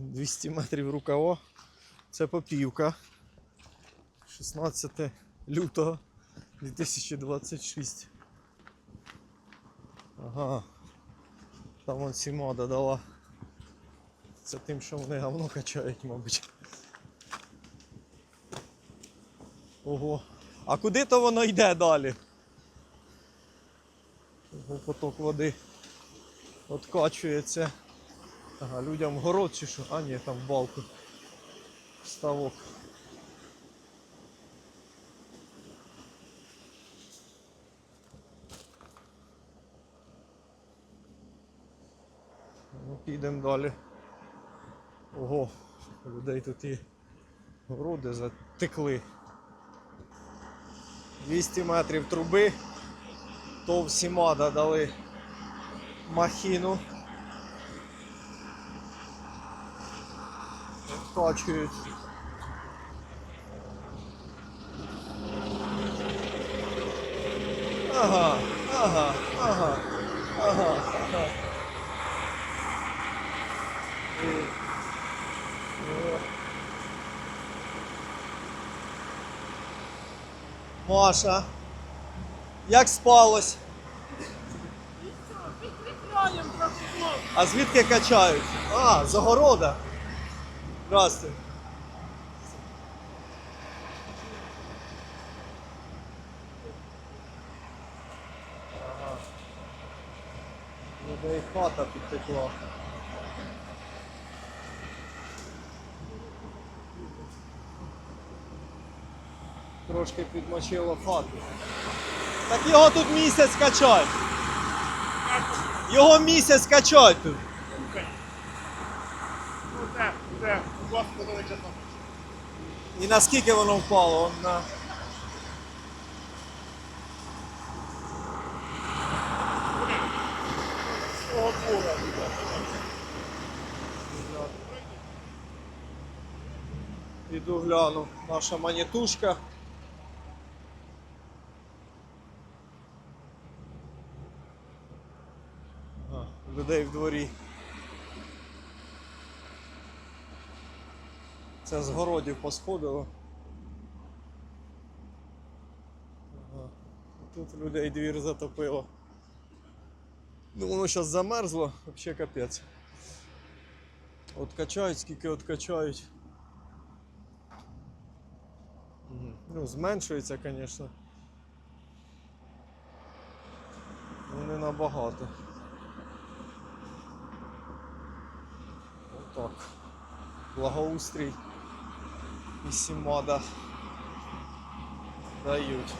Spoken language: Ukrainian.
200 метрів рукава. Це попівка. 16 лютого 2026. Ага. Там вон Сімада дала. Це тим, що вони говно качають, мабуть. Ого. А куди то воно йде далі? Ого, поток води откачується. Ага, людям город чи що? А ні, там балку. Ставок. Ну, підемо далі. Ого, людей тут і городи затекли. 200 метрів труби. То в Сімада дали махіну. Вкачують. Ага, ага, ага, ага, ага. Маша, як спалось? А звідки качають? А, з огорода. Здравствуй. Ага. Людей хата підтекла. Трошки підмочило хату. Так його тут місяць качать. Його місяць качать тут. Де, у вас подали чесно. І наскільки воно впало? На... Свого двора. Іду гляну. Наша манітушка. Людей в дворі. Це з городів посходило. Тут людей двір затопило. Ну воно зараз замерзло, взагалі капець. От качають, скільки от. Ну, зменшується, звісно. Ну, не набагато. Отак. Благоустрій і сімада дають.